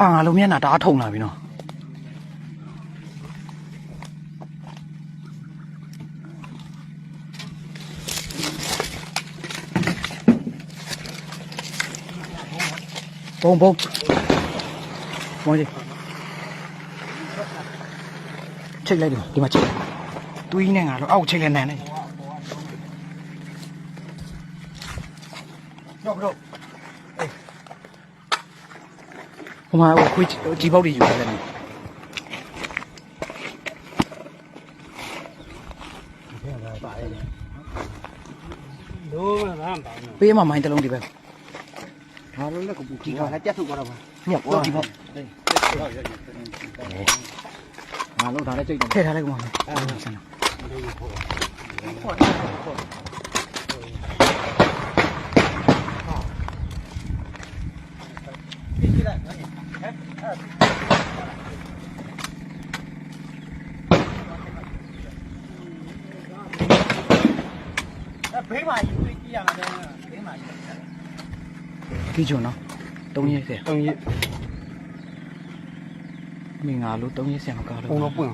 အာငါလုံးမျက်နှာတအားထုံလာပြီနော်ဘုံဘုံဘုံကြီးချိတ်လိုက်တယ်ဒီမှာချိတ်တွေးနေငါတော့အောက်ချိတ်လဲနန်းနေတော့ဘရော ဟိုမှာဟိုခွေးជីပေါက်တွေယူရတယ်နော်လုံးဝဘာမှမပါဘူးပေးမှမိုင်းတစ်လုံးဒီဘက်ဘာလို့လဲကပူကြီးကလည်းတက်ထုတ်သွားတော့ပါညက်တော့ဒီဘက်ငါလုံးထားတဲ့ကြိတ်တယ်ထည့်ထားလိုက်ကောင်မလေးဆန်တော့ ဘေးမှာယူကြည့်ရမှာလေဘေးမှာယူဒီကျွန်းနော်3ရက်ဆယ်တုံးရမင်းငါလို့3ရက်ဆယ်မကားလို့ပုံတော့ပွင့်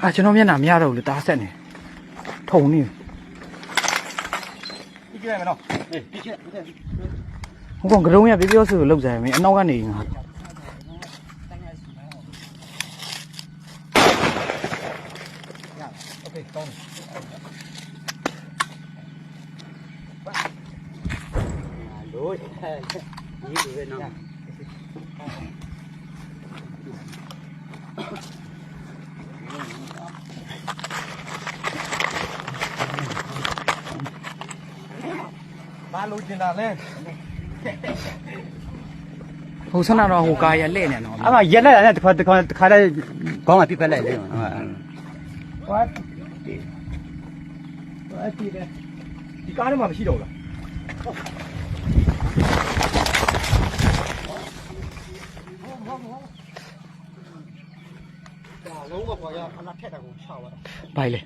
အာကျွန်တော်မျက်နှာမရတော့ဘူးလေတားဆက်နေထုံနေကြည့်ရမယ်နော်အေးကြည့်ချက်ဟိုကောင်ကတုံးရပြောပြောဆိုလို့လောက်ကြရမင်း không còn cái đâu nha bị béo sử lâu dài mẹ nâu ra nỉ ngọt ba lô trên đà lên. ဟိုဆန္ဒတော့ဟိုကာရလဲ့နေနော်အမရက်လိုက်ရတယ်တစ်ခါတစ်ခါတစ်ခါတည်းခေါင်းမှာပြစ်ဖက်လိုက်လေဟုတ်ဟတ်ဟတ်ဒီဒီကားထဲမှာမရှိတော့ဘူးလားလုံးဝပေါ်ရခဏထက်တာကိုချောက်သွားဘိုင်လေ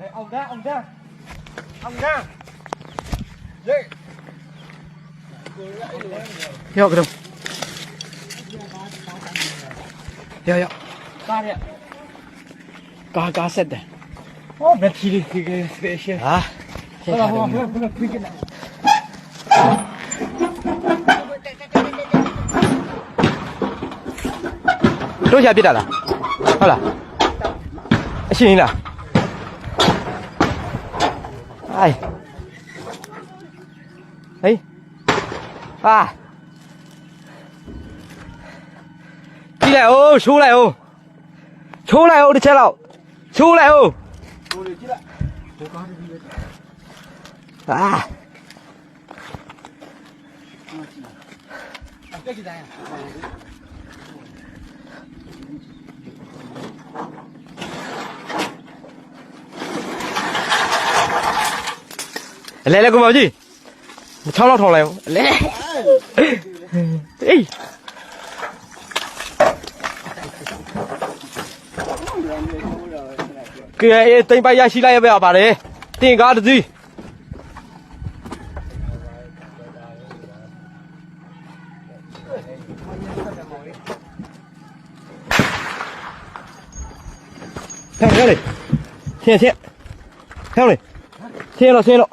လေအောင်ဒါအောင်ဒါအောင်ဒါလေရောက်ကတုံးရောက်ရောက်ကားရကာကာဆက်တယ်ဟောဘက်ထရီဒီကစပယ်ရှယ်ဟာဟောဟောဟောဘယ်ပြစ်နေတို့ချပြစ်တာလားဟုတ်လားအရှင်လားအိုင်ဟေးဟာကြည့်လို က်အောင်ရှိုးလိုက်အောင်ချိုးလိုက်အောင်တစ်ချက်လောက်ချိုးလိုက် အောင်ဟိုလေကြည့်လိုက်ဟိုကားဒီပဲအာတက်ကြည့်တိုင်းအလဲလဲကိုမကြီး6လောက်ထောင်လိုက်အောင်အလဲအေးကဲအေးတိမ်ပိုက်ရရှိလိုက်ရပါပါတယ်တင်ကားတစ်စီးဟဲ့ဟဲ့လေရှင်းရှင်းဟဲ့လေရှင်းလို့ရှင်းလို့